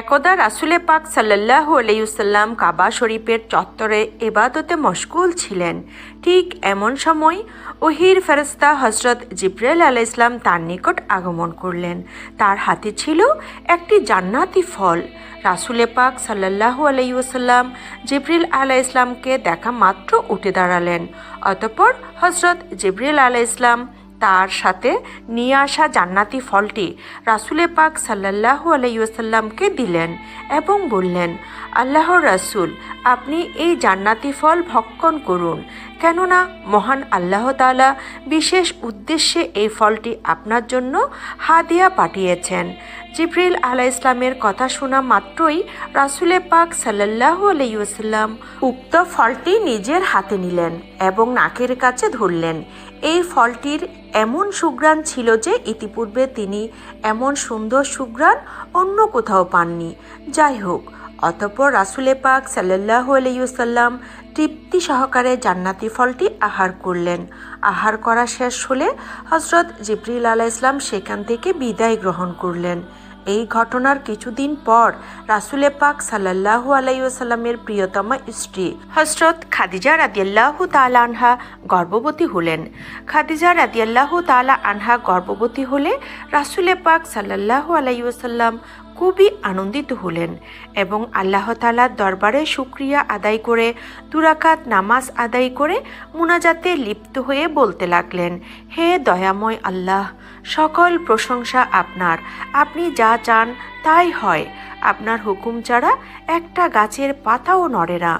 একদা রাসুলে পাক সাল্লাহ আলাইসাল্লাম কাবা শরীফের চত্বরে এবাদতে মশগুল ছিলেন। ঠিক এমন সময় ওহির ফেরস্তা হজরত জিব্রাইল আলাহ ইসলাম তার নিকট আগমন করলেন। তার হাতে ছিল একটি জান্নাতি ফল। রাসুলে পাক সাল্লাহ আলাইসাল্লাম জিব্রিল আলাহ ইসলামকে দেখা মাত্র উঠে দাঁড়ালেন। অতপর হজরত জিব্রিল আলাহ ইসলাম তার সাথে নিয়ে আসা জান্নাতি ফলটি রাসুলে পাক সাল্লাহু আলাইসাল্লামকে দিলেন এবং বললেন আল্লাহ রাসুল, আপনি এই জান্নাতি ফল ভক্ষণ করুন। কেননা মহান আল্লাহ তালা বিশেষ উদ্দেশ্যে এই ফলটি আপনার জন্য হাদিয়া পাঠিয়েছেন। জিব্রিল আলাহ ইসলামের কথা শোনা মাত্রই রাসুলে পাক সাল্লাহু আলাইসাল্লাম উক্ত ফলটি নিজের হাতে নিলেন এবং নাকের কাছে ধরলেন। এই ফলটির এমন সুগ্রাণ ছিল যে ইতিপূর্বে তিনি এমন সুন্দর সুগ্রাণ অন্য কোথাও পাননি। যাই হোক, অতঃপর রাসুলে পাক সাল্লাহু আলাইসাল্লাম তৃপ্তি সহকারে জান্নাতি ফলটি আহার করলেন। আহার করা শেষ হলে হজরত জিবরিল আলাহ ইসলাম সেখান থেকে বিদায় গ্রহণ করলেন। এই ঘটনার কিছুদিন পর রাসুলে পাক সাল্লাহু আলাইসাল্লামের প্রিয়তমা স্ত্রী হজরত খাদিজা রাদিয়াল্লাহু তালা আনহা গর্ভবতী হলেন। খাদিজা রাদিয়াল্লাহু তালা আনহা গর্ভবতী হলে রাসুলে পাক সাল্লাহু আলাইসাল্লাম খুবই আনন্দিত হলেন এবং আল্লাহ তালার দরবারে শুক্রিয়া আদায় করে দুরাকাত নামাজ আদায় করে মুনাজাতে লিপ্ত হয়ে বলতে লাগলেন, হে দয়াময় আল্লাহ সকল প্রশংসা আপনার। আপনি যা চান তাই হয়। আপনার হুকুম ছাড়া একটা গাছের পাতাও নড়ে না।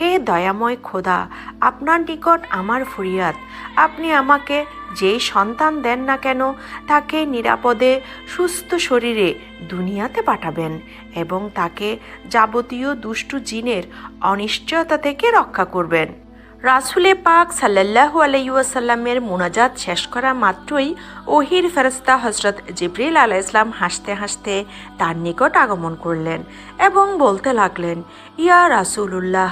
হে দয়াময় খোদা, আপনার নিকট আমার ফরিয়াদ। আপনি আমাকে যেই সন্তান দেন না কেন, তাকে নিরাপদে, সুস্থ শরীরে দুনিয়াতে পাঠাবেন এবং তাকে যাবতীয় দুষ্টু জিনের অনিশ্চয়তা থেকে রক্ষা করবেন। রাসুলে পাক সাল্লাহু আলাইসাল্লামের মোনাজাত শেষ করা মাত্রই ওহির ফেরস্তা হজরত জিব্রিল আলাহ ইসলাম হাসতে হাসতে তার নিকট আগমন করলেন এবং বলতে লাগলেন, ইয়া রাসুলুল্লাহ,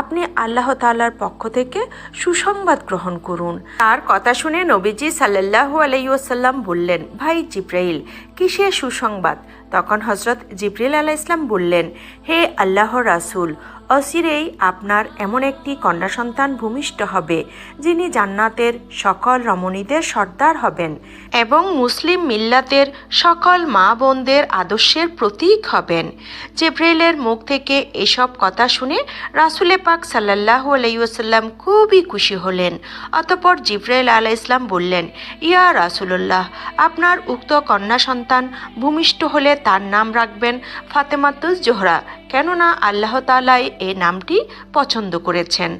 আপনি আল্লাহ তাল্লার পক্ষ থেকে সুসংবাদ গ্রহণ করুন। তার কথা শুনে নবীজি সাল্লাহু আলাইসাল্লাম বললেন, ভাই জিব্রাইল, কিসে সুসংবাদ? তখন হজরত জিব্রিল আলাহ ইসলাম বললেন, হে আল্লাহ রাসুল অচিরেই আপনার এমন একটি কন্যা সন্তান ভূমিষ্ঠ হবে, যিনি জান্নাতের সকল রমণীদের সর্দার হবেন এবং মুসলিম মিল্লাতের সকল মা বোনদের আদর্শের প্রতীক হবেন। জিব্রাইলের মুখ থেকে এসব কথা শুনে রাসুলে পাক সাল্লাহ আলাইসাল্লাম খুবই খুশি হলেন। অতপর জিব্রাইল আলাহ ইসলাম বললেন, ইয়া রাসুলুল্লাহ, আপনার উক্ত কন্যা সন্তান ভূমিষ্ঠ হলে তার নাম রাখবেন ফাতেমাতুজ জোহরা। কেননা আল্লাহ তালাই এ নামটি পছন্দ করেছেন।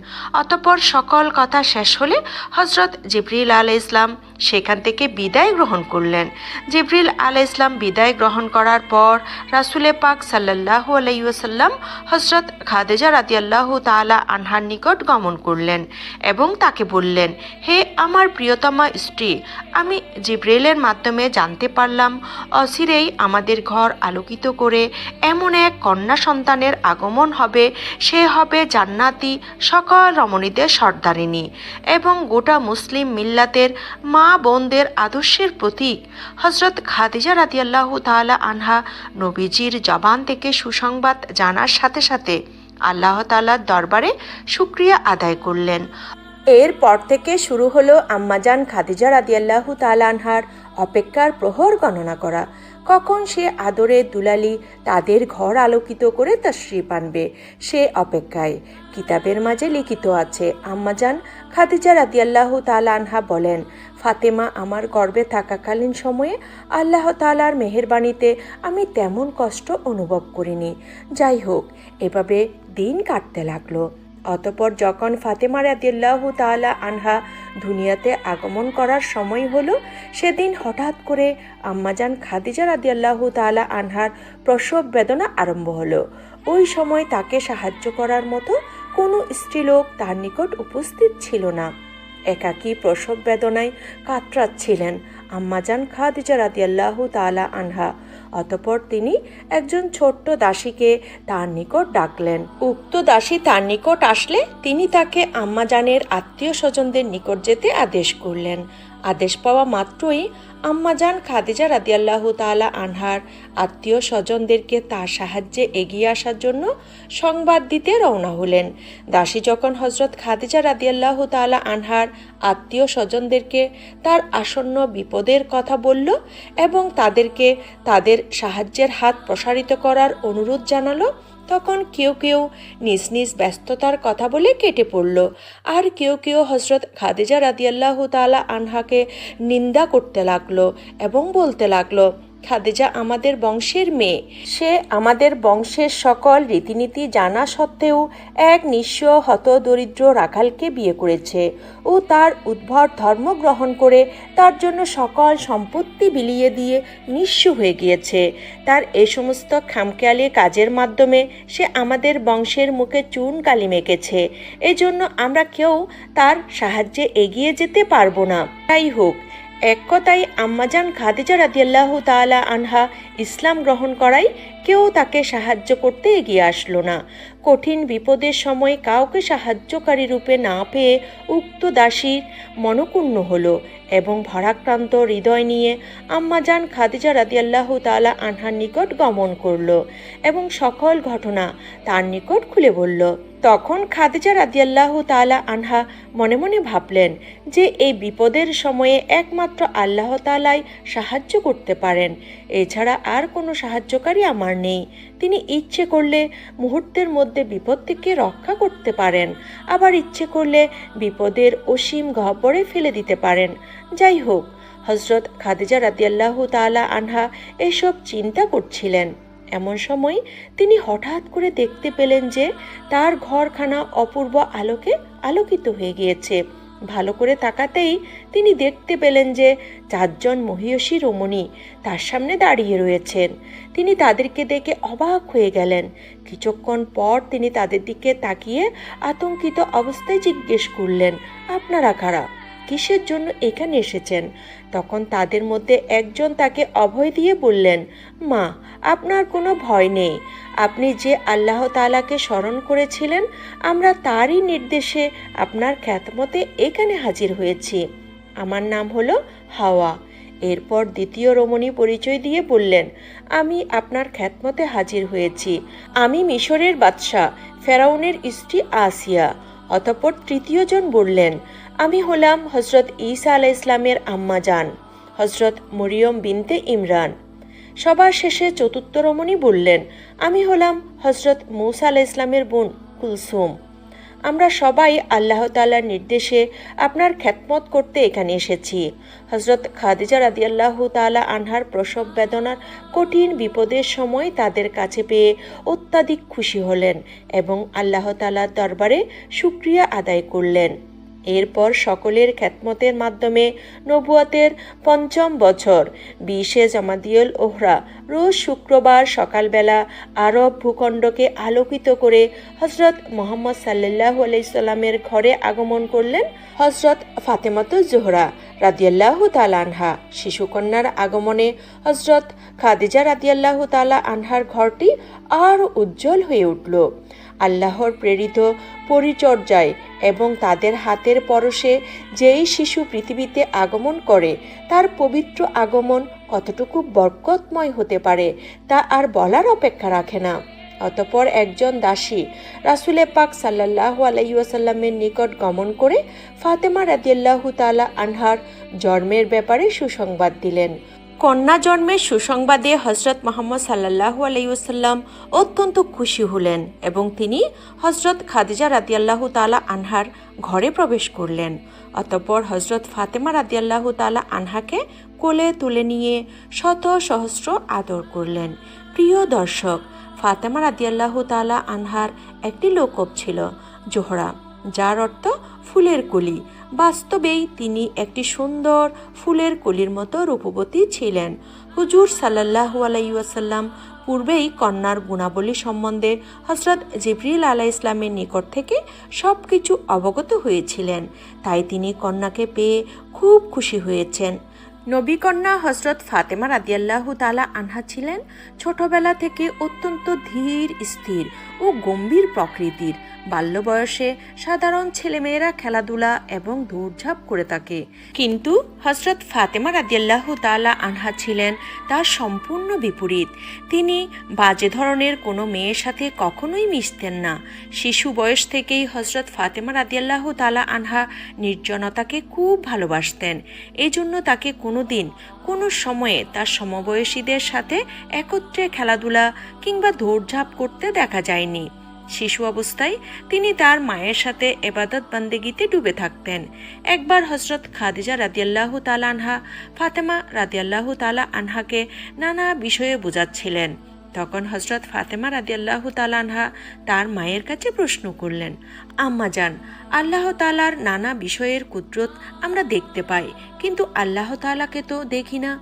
অতপর সকল কথা শেষ হলে হজরত জিবরিল আল ইসলাম সেখান থেকে বিদায় গ্রহণ করলেন। জিব্রিল আল ইসলাম বিদায় গ্রহণ করার পর রাসুলে পাক সাল্লাহ আলাইসাল্লাম হজরত খাদেজা রাতি আল্লাহ তালা আনহার নিকট গমন করলেন এবং তাকে বললেন, হে আমার প্রিয়তমা স্ত্রী, আমি জিব্রেলের মাধ্যমে জানতে পারলাম অসিরেই আমাদের ঘর আলোকিত করে এমন এক কন্যা সন্তানের আগমন হবে, সে হবে জান্নাতি সকল রমণীদের সর্দারিনী এবং গোটা মুসলিম মিল্লাতের মা বোনদের আদর্শের প্রতীক। হজরত খাদিজা রাদিয়াল্লাহ তালা আনহা নবীজির জবান থেকে সুসংবাদ জানার সাথে সাথে আল্লাহ তালার দরবারে শুক্রিয়া আদায় করলেন। এরপর থেকে শুরু হলো আম্মাজান খাদিজা রাদিয়াল্লাহু তালানহার অপেক্ষার প্রহর গণনা করা। কখন সে আদরে দুলালি তাদের ঘর আলোকিত করে তার শ্রী আনবে, সে অপেক্ষায়। কিতাবের মাঝে লিখিত আছে, আম্মাজান খাদিজা রাদিয়াল্লাহু তালানহা বলেন ফাতেমা আমার গর্বে থাকাকালীন সময়ে আল্লাহ তালার মেহেরবাণীতে আমি তেমন কষ্ট অনুভব করিনি। যাই হোক, এভাবে দিন কাটতে লাগল। অতপর যখন ফাতেমা রাদিয়াল্লাহু তাআলা আনহা দুনিয়াতে আগমন করার সময় হলো, সেদিন হঠাৎ করে আম্মাজান খাদিজা রাদিয়াল্লাহু তাআলা আনহার প্রসব বেদনা আরম্ভ হলো। ওই সময় তাকে সাহায্য করার মতো কোনো স্ত্রীলোক তার নিকট উপস্থিত ছিল না। একাকী প্রসব বেদনায় কাতরাচ্ছিলেন আম্মাজান খাদিজা রাদিয়াল্লাহু তালা আনহা। অতপর তিনি একজন ছোট্ট দাসীকে তার নিকট ডাকলেন। উক্ত দাসী তার নিকট আসলে তিনি তাকে আম্মাজানের আত্মীয় স্বজনদের নিকট যেতে আদেশ করলেন। আদেশ পাওয়া মাত্রই আম্মাজান খাদিজা রাদিয়াল্লাহু তাআলা আনহার আত্মীয় স্বজনদেরকে তার সাহায্যে এগিয়ে আসার জন্য সংবাদ দিতে রওনা হলেন। দাসী যখন হজরত খাদিজা রাদিয়াল্লাহু তাআলা আনহার আত্মীয় স্বজনদেরকে তার আসন্ন বিপদের কথা বলল এবং তাদেরকে তাদের সাহায্যের হাত প্রসারিত করার অনুরোধ জানালো তখন কেউ কেউ নিজ নিজ ব্যস্ততার কথা বলে কেটে পড়ল। আর কেউ কেউ হজরত খাদিজা রাদিয়াল্লাহ তালা আনহাকে নিন্দা করতে লাগল এবং বলতে লাগল খাদিজা আমাদের বংশের মেয়ে। সে আমাদের বংশের সকল রীতিনীতি জানা সত্ত্বেও এক নিঃস্ব হত দরিদ্র রাখালকে বিয়ে করেছে ও তার উদ্ভট ধর্ম গ্রহণ করে তার জন্য সকল সম্পত্তি বিলিয়ে দিয়ে নিঃস্ব হয়ে গিয়েছে। তার এ সমস্ত খামখেয়ালি কাজের মাধ্যমে সে আমাদের বংশের মুখে চুন কালি মেখেছে। এজন্য আমরা কেউ তার সাহায্যে এগিয়ে যেতে পারব না। তাই হোক এক কথায় আম্মাজান খাদিজা রাদিয়াল্লাহু তাআলা আনহা ইসলাম গ্রহণ করাই কেউ তাকে সাহায্য করতে এগিয়ে আসলো না। কঠিন বিপদের সময় কাউকে সাহায্যকারী রূপে না পেয়ে উক্ত দাসীর মনকুণ্ণ হলো এবং ভরাক্রান্ত হৃদয় নিয়ে আম্মাজান খাদিজা রাদিয়াল্লাহু তাআলা আনহার নিকট গমন করল এবং সকল ঘটনা তার নিকট খুলে বলল তখন খাদিজা রাদিয়াল্লাহু তাআলা আনহা মনে মনে ভাবলেন যে এই বিপদের সময়ে একমাত্র আল্লাহ তাআলাই সাহায্য করতে পারেন। এছাড়া আর কোনো সাহায্যকারী আমার নেই। তিনি ইচ্ছে করলে মুহূর্তের মধ্যে বিপদ থেকে রক্ষা করতে পারেন। আবার ইচ্ছে করলে বিপদের অসীম গহ্বরে ফেলে দিতে পারেন। যাই হোক হজরত খাদিজা রাদিয়াল্লাহু তাআলা আনহা এসব চিন্তা করছিলেন। এমন সময় তিনি হঠাৎ করে দেখতে পেলেন যে তার ঘরখানা অপূর্ব আলোকে আলোকিত হয়ে গিয়েছে। ভালো করে তাকাতেই তিনি দেখতে পেলেন যে চারজন মহিয়সী রমণী তার সামনে দাঁড়িয়ে রয়েছেন। তিনি তাদেরকে দেখে অবাক হয়ে গেলেন। কিছুক্ষণ পর তিনি তাদের দিকে তাকিয়ে আতঙ্কিত অবস্থায় জিজ্ঞেস করলেন, আপনারা কারা? কিসের জন্য এখানে এসেছেন? তখন তাদের মধ্যে একজন তাকে অভয় দিয়ে বললেন, মা, আপনার কোনো ভয় নেই। আপনি যে আল্লাহ তালাকে স্মরণ করেছিলেন, আমরা তারই নির্দেশে আপনার খ্যাতমতে এখানে হাজির হয়েছি। আমার নাম হলো হাওয়া। এরপর দ্বিতীয় রমণী পরিচয় দিয়ে বললেন, আমি আপনার খ্যাতমতে হাজির হয়েছি। আমি মিশরের বাদশাহ, ফেরাউনের স্ত্রী আসিয়া। অতঃপর তৃতীয়জন বললেন আমি হলাম হজরত ঈসা আলাহ ইসলামের আম্মা জান হজরত মরিয়ম বিনতে ইমরান। সবার শেষে চতুর্থ রমণী বললেন, আমি হলাম হজরত মৌসা আলাহ ইসলামের বোন কুলসুম। আমরা সবাই আল্লাহ তালার নির্দেশে আপনার খ্যাতমত করতে এখানে এসেছি। হজরত খাদিজা রাদি আল্লাহ তালা আনহার প্রসব বেদনার কঠিন বিপদের সময় তাদের কাছে পেয়ে অত্যাধিক খুশি হলেন এবং আল্লাহ তালার দরবারে সুক্রিয়া আদায় করলেন। এরপর সকলের খ্যাতমতের মাধ্যমে নবুয়াতের পঞ্চম বছর, বিশে জমাদিউল ওহরা রোজ শুক্রবার সকালবেলা আরব ভূখণ্ডকে আলোকিত করে হজরত মোহাম্মদ সাল্লাহ আলাইসাল্লামের ঘরে আগমন করলেন হজরত ফাতেমাত জোহরা রাদিয়াল্লাহ তাল আনহা। শিশুকন্যার আগমনে হজরত খাদিজা রাদিয়াল্লাহ তালা আনহার ঘরটি আরও উজ্জ্বল হয়ে উঠল। আল্লাহর প্রেরিত পরিচর্যায় এবং তাদের হাতের পরশে যেই শিশু পৃথিবীতে আগমন করে, তার পবিত্র আগমন কতটুকু বরকতময় হতে পারে, তা আর বলার অপেক্ষা রাখে না। অতপর একজন দাসী রাসুলে পাক সাল্লাহ আলাইসাল্লামের নিকট গমন করে ফাতেমা রাদিয়াল্লাহু তালা আনহার জন্মের ব্যাপারে সুসংবাদ দিলেন। কন্যা জন্মের সুসংবাদে হজরত মোহাম্মদ সাল্লাহ আলাইসাল্লাম অত্যন্ত খুশি হলেন এবং তিনি হজরত খাদিজা রাদিয়াল্লাহু তালা আনহার ঘরে প্রবেশ করলেন। অতঃপর হজরত ফাতেমা রাদিয়াল্লাহু তালা আনহাকে কোলে তুলে নিয়ে শত সহস্র আদর করলেন। প্রিয় দর্শক, ফাতেমা রাদিয়াল্লাহু তালা আনহার একটি লোকব ছিল, জোহরা, যার অর্থ ফুলের কলি। বাস্তবেই তিনি একটি সুন্দর ফুলের কলির মতো রূপবতী ছিলেন। হুজুর সাল্লাহ আলাইসাল্লাম পূর্বেই কন্যার গুণাবলী সম্বন্ধে হজরত জিবরিল আলাহ ইসলামের নিকট থেকে সব কিছু অবগত হয়েছিলেন। তাই তিনি কন্যাকে পেয়ে খুব খুশি হয়েছেন। নবীকন্যা হজরত ফাতেমা রাদিয়াল্লাহু তালা আনহা ছিলেন ছোটবেলা থেকে অত্যন্ত ধীর, স্থির ও গম্ভীর প্রকৃতির। বাল্য বয়সে সাধারণ ছেলেমেয়েরা খেলাধুলা এবং দৌড়ঝাঁপ করে থাকে। কিন্তু হজরত ফাতেমা রাদিয়াল্লাহু তালা আনহা ছিলেন তার সম্পূর্ণ বিপরীত। তিনি বাজে ধরনের কোনো মেয়ের সাথে কখনোই মিশতেন না। শিশু বয়স থেকেই হজরত ফাতেমা রাদিয়াল্লাহু তালা আনহা নির্জনতাকে খুব ভালোবাসতেন। এই জন্য তাকে কোনো দিন কোনো সময়ে তার সমবয়সীদের সাথে একত্রে খেলাধুলা কিংবা দৌড়ঝাঁপ করতে দেখা যায়নি। শিশু অবস্থায় তিনি তার মায়ের সাথে এবাদত বান্দেগিতে ডুবে থাকতেন। একবার হজরত খাদিজা রাদিয়াল্লাহু তালা আনহা, ফাতেমা রাদিয়াল্লাহু তালা আনহাকে নানা বিষয়ে বোঝাচ্ছিলেন। তখন হজরত ফাতেমা রাদিয়াল্লাহু তালা আনহা তার মায়ের কাছে প্রশ্ন করলেন, আম্মা যান, আল্লাহ তালার নানা বিষয়ের কুদরত আমরা দেখতে পাই, কিন্তু আল্লাহ তালাকে তো দেখি না।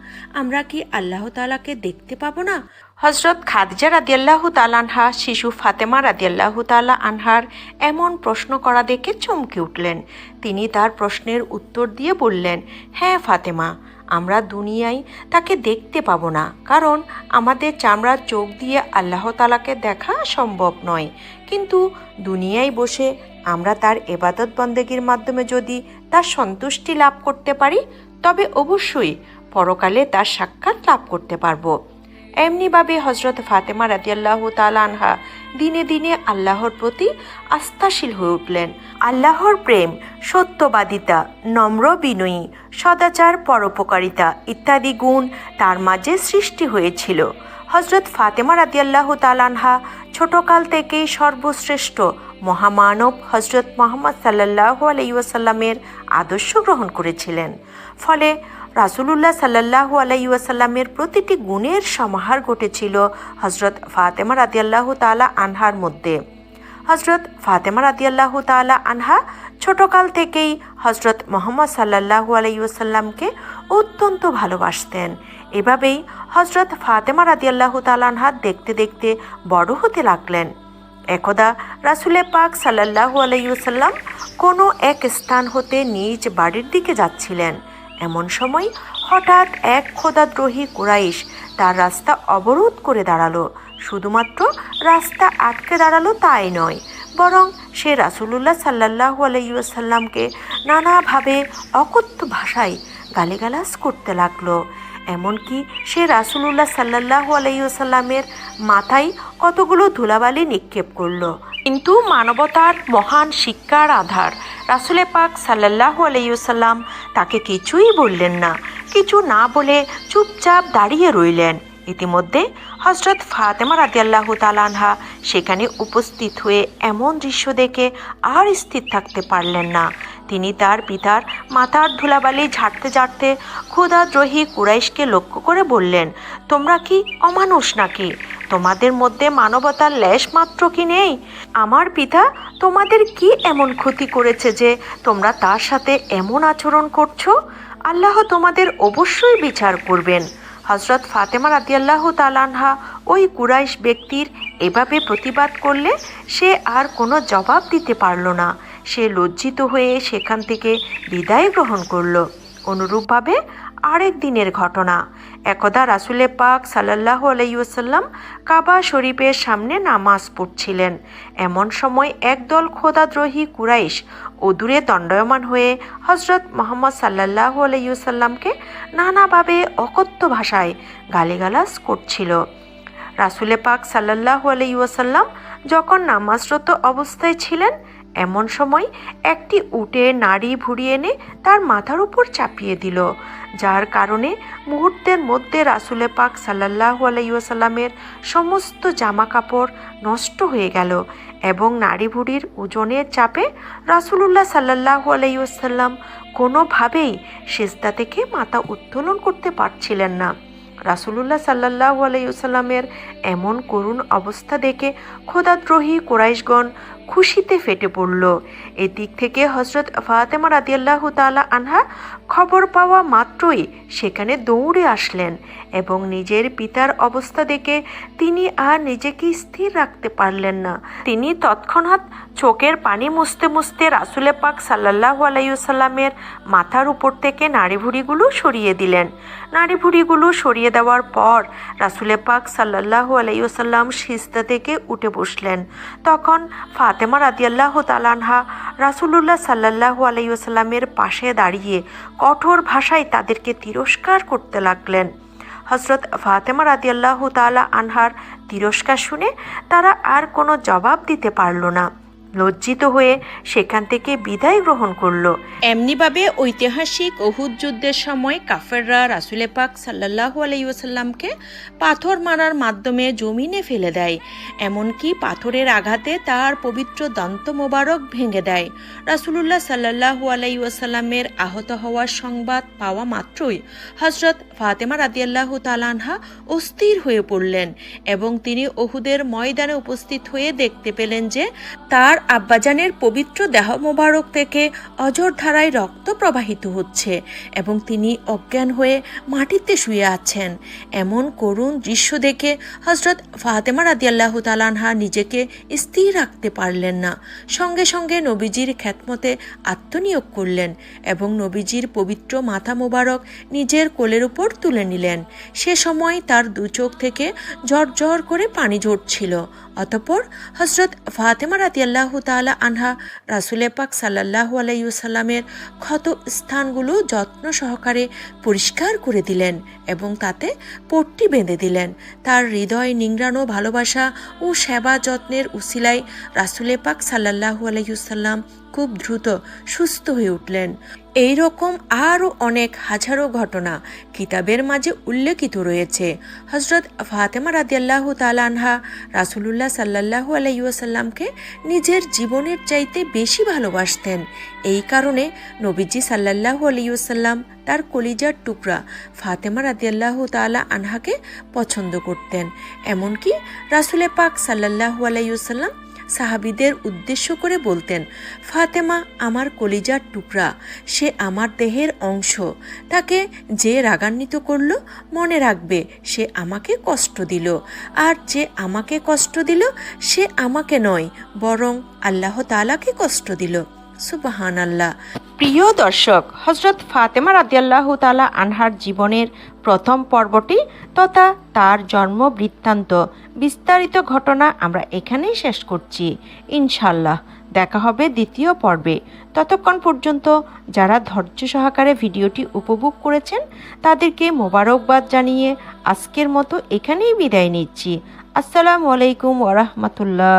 আমরা কি আল্লাহ তালাকে দেখতে পাবো না? হজরত খাদিজা রাদিয়াল্লাহু তালানহা শিশু ফাতেমা রাদিয়াল্লাহু তালা আনহার এমন প্রশ্ন করা দেখে চমকে উঠলেন। তিনি তার প্রশ্নের উত্তর দিয়ে বললেন হ্যাঁ ফাতেমা আমরা দুনিয়ায় তাকে দেখতে পাবো না। কারণ আমাদের চামড়ার চোখ দিয়ে আল্লাহ তালাকে দেখা সম্ভব নয়। কিন্তু দুনিয়ায় বসে আমরা তার এবাদত বন্দেগীর মাধ্যমে যদি তার সন্তুষ্টি লাভ করতে পারি, তবে অবশ্যই পরকালে তার সাক্ষাৎ লাভ করতে পারব। এমনিভাবে হজরত ফাতেমা রাদিয়াল্লাহু তাআলা আনহা দিনে দিনে আল্লাহর প্রতি আস্থাশীল হয়ে উঠলেন। আল্লাহর প্রেম, সত্যবাদিতা, নম্র বিনয়ী, সদাচার, পরোপকারিতা ইত্যাদি গুণ তার মাঝে সৃষ্টি হয়েছিল। হজরত ফাতেমা রাদিয়াল্লাহু তাআলা আনহা ছোটকাল থেকেই সর্বশ্রেষ্ঠ মহামানব হজরত মোহাম্মদ সাল্লাল্লাহু আলাইহি ওয়াসাল্লামের আদর্শ গ্রহণ করেছিলেন। ফলে রাসুলুল্লাহ সাল্লাহু আলাইসাল্লামের প্রতিটি গুণের সমাহার ঘটেছিল হজরত ফাতেমা রাদিয়াল্লাহ তালা আনহার মধ্যে। হজরত ফাতেমা রাদিয়াল্লাহ তালা আনহা ছোটকাল থেকেই হজরত মোহাম্মদ সাল্লাহু আলাইসাল্লামকে অত্যন্ত ভালোবাসতেন। এভাবেই হজরত ফাতেমা রাদিয়াল্লাহ তালানহা দেখতে দেখতে বড় হতে লাগলেন। একদা রাসুলে পাক সাল্লাহু আলাইসাল্লাম কোনো এক স্থান হতে নিজ বাড়ির দিকে যাচ্ছিলেন। এমন সময় হঠাৎ এক খোদাদ্রোহী কুরাইশ তার রাস্তা অবরোধ করে দাঁড়াল। শুধুমাত্র রাস্তা আটকে দাঁড়াল তাই নয়, বরং সে রাসুলুল্লাহ সাল্লাহু আলাইসাল্লামকে নানাভাবে অকথ্য ভাষায় গালিগালাজ করতে লাগল। এমনকি সে রাসুলুল্লাহ সাল্লাহু আলাইসাল্লামের মাথায় কতগুলো ধুলাবালি নিক্ষেপ করল। কিন্তু মানবতার মহান শিক্ষার আধার রাসুলে পাক সাল্লাহু আলাইসাল্লাম তাকে কিছুই বললেন না, কিছু না বলে চুপচাপ দাঁড়িয়ে রইলেন। ইতিমধ্যে হজরত ফাতেমা রাদিয়াল্লাহ তালানহা সেখানে উপস্থিত হয়ে এমন দৃশ্য দেখে আর স্থির থাকতে পারলেন না। তিনি তার পিতার মাথার ধুলাবালি ঝাড়তে ঝাড়তে ক্ষুদাদ্রোহী কুরাইশকে লক্ষ্য করে বললেন, তোমরা কি অমানুষ নাকি? তোমাদের মধ্যে মানবতার লেশ মাত্র কি নেই? আমার পিতা তোমাদের কি এমন ক্ষতি করেছে যে তোমরা তার সাথে এমন আচরণ করছ? আল্লাহ তোমাদের অবশ্যই বিচার করবেন। হজরত ফাতেমা রাদিয়াল্লাহ তালানহা ওই কুরাইশ ব্যক্তির এভাবে প্রতিবাদ করলে সে আর কোনো জবাব দিতে পারল না। সে লজ্জিত হয়ে সেখান থেকে বিদায় গ্রহণ করল। অনুরূপভাবে আরেক দিনের ঘটনা। একদা রাসুলে পাক সাল্লাহ আলাইসাল্লাম কাবা শরীফের সামনে নামাজ পড়ছিলেন। এমন সময় একদল খোদাদ্রোহী কুরাইশ অদূরে দণ্ডয়মান হয়ে হজরত মোহাম্মদ সাল্লাহ আলাইসাল্লামকে নানাভাবে অকথ্য ভাষায় গালিগালাজ করছিল। রাসুলে পাক সাল্লাহ আলাইসাল্লাম যখন নামাজরত অবস্থায় ছিলেন এমন সময় একটি উটে নাড়ি ভুড়িয়ে এনে তার মাথার উপর চাপিয়ে দিল, যার কারণে মুহূর্তের মধ্যে রাসুলে পাক সাল্লাহু আলাইসাল্লামের সমস্ত জামা কাপড় নষ্ট হয়ে গেল এবং নাড়ি ভুড়ির ওজনের চাপে রাসুলুল্লাহ সাল্লাহু আলাইসাল্লাম কোনোভাবেই সেজদা থেকে মাথা উত্তোলন করতে পারছিলেন না। রাসুলুল্লাহ সাল্লাহু আলাইসাল্লামের এমন করুণ অবস্থা দেখে খোদাদ্রোহী কোরাইশগণ খুশিতে ফেটে পড়ল। এদিক থেকে হজরত ফাতেমা রাদিয়াল্লাহু তাআলা আনহা খবর পাওয়া মাত্রই সেখানে দৌড়ে আসলেন এবং নিজের পিতার অবস্থা দেখে তিনি আর নিজেকে স্থির রাখতে পারলেন না। তিনি তৎক্ষণাৎ চোখের পানি মুছতে মুছতে রাসুলে পাক সাল্লাল্লাহু আলাইসাল্লামের মাথার উপর থেকে নাড়িভুড়িগুলো সরিয়ে দিলেন। নাড়িভুড়িগুলো সরিয়ে দেওয়ার পর রাসুলে পাক সাল্লাল্লাহু আলাইসাল্লাম সিস্তা থেকে উঠে বসলেন। তখন ফাতেমা রাদিয়াল্লাহ তালানহা রাসুলুল্লাহ সাল্লাল্লাহু আলাইসাল্লামের পাশে দাঁড়িয়ে কঠোর ভাষায় তাদেরকে তিরস্কার করতে লাগলেন। হজরত ফাতেমা রাদিয়াল্লাহ তালা আনহার তিরস্কার শুনে তারা আর কোনো জবাব দিতে পারল না। লজ্জিত হয়ে সেখান থেকে বিদায় গ্রহণ করল। এমনিভাবে ঐতিহাসিক অহুদ যুদ্ধের সময় কাফেররা রাসুলে পাক সাল্লাহু আলাইসাল্লামকে পাথর মারার মাধ্যমে জমিনে ফেলে দেয়, এমনকি পাথরের আঘাতে তার পবিত্র দন্ত মোবারক ভেঙে দেয়। রাসুলুল্লাহ সাল্লাহু আলাইসাল্লামের আহত হওয়ার সংবাদ পাওয়া মাত্রই হজরত ফাতেমা রাদিয়াল্লাহু তালানহা অস্থির হয়ে পড়লেন এবং তিনি ওহুদের ময়দানে উপস্থিত হয়ে দেখতে পেলেন যে তার আব্বাজানের পবিত্র দেহ মোবারক থেকে অজর ধারায় রক্ত প্রবাহিত হচ্ছে এবং তিনি অজ্ঞান হয়ে মাটিতে শুয়ে আছেন। এমন করুণ দৃশ্য দেখে হজরত ফাতেমা রাদিয়াল্লাহ তালানহা নিজেকে স্থির রাখতে পারলেন না। সঙ্গে সঙ্গে নবীজির খ্যাতমতে আত্মনিয়োগ করলেন এবং নবীজির পবিত্র মাথা মোবারক নিজের কোলের উপর তুলে নিলেন। সে সময় তার দু চোখ থেকে ঝরঝর করে পানি ঝরছিল। অতপর হজরত ফাতেমা রাতি আল্লাহ তালা আনহা রাসুলে পাক সাল্লাহ আলাইসাল্লামের ক্ষত স্থানগুলো যত্ন সহকারে পরিষ্কার করে দিলেন এবং তাতে পট্টি বেঁধে দিলেন। তার হৃদয়, নিংড়ানো ভালোবাসা ও সেবা যত্নের উসিলায় রাসুলে পাক সাল্লাহু আলাইসাল্লাম খুব দ্রুত সুস্থ হয়ে উঠলেন। এই রকম আরও অনেক হাজারো ঘটনা কিতাবের মাঝে উল্লেখিত রয়েছে। হজরত ফাতেমা রাদিয়াল্লাহ তালানহা রাসুলুল্লাহ সাল্লাহু আলাইসাল্লামকে নিজের জীবনের চাইতে বেশি ভালোবাসতেন। এই কারণে নবীজি সাল্লাহু আলাইসাল্লাম তার কলিজার টুকরা ফাতেমা রাদিয়াল্লাহ তালা আনহাকে পছন্দ করতেন। এমনকি রাসুলে পাক সাল্লাহু আলাইসাল্লাম সাহাবিদের উদ্দেশ্য করে বলতেন, ফাতেমা আমার কলিজার টুকরা, সে আমার দেহের অংশ। তাকে যে রাগান্বিত করল, মনে রাখবে, সে আমাকে কষ্ট দিল। আর যে আমাকে কষ্ট দিল, সে আমাকে নয়, বরং আল্লাহ তালাকে কষ্ট দিল। সুবাহান আল্লাহ প্রিয় দর্শক, হজরত ফাতেমা রাদিয়াল্লাহ তালা আনহার জীবনের প্রথম পর্বটি তথা তার জন্ম বৃত্তান্ত বিস্তারিত ঘটনা আমরা এখানেই শেষ করছি। ইনশাল্লাহ দেখা হবে দ্বিতীয় পর্বে। ততক্ষণ পর্যন্ত যারা ধৈর্য সহকারে ভিডিওটি উপভোগ করেছেন, তাদেরকে মোবারকবাদ জানিয়ে আজকের মতো এখানেই বিদায় নিচ্ছি। আসসালামু আলাইকুম ওরহমতুল্লাহ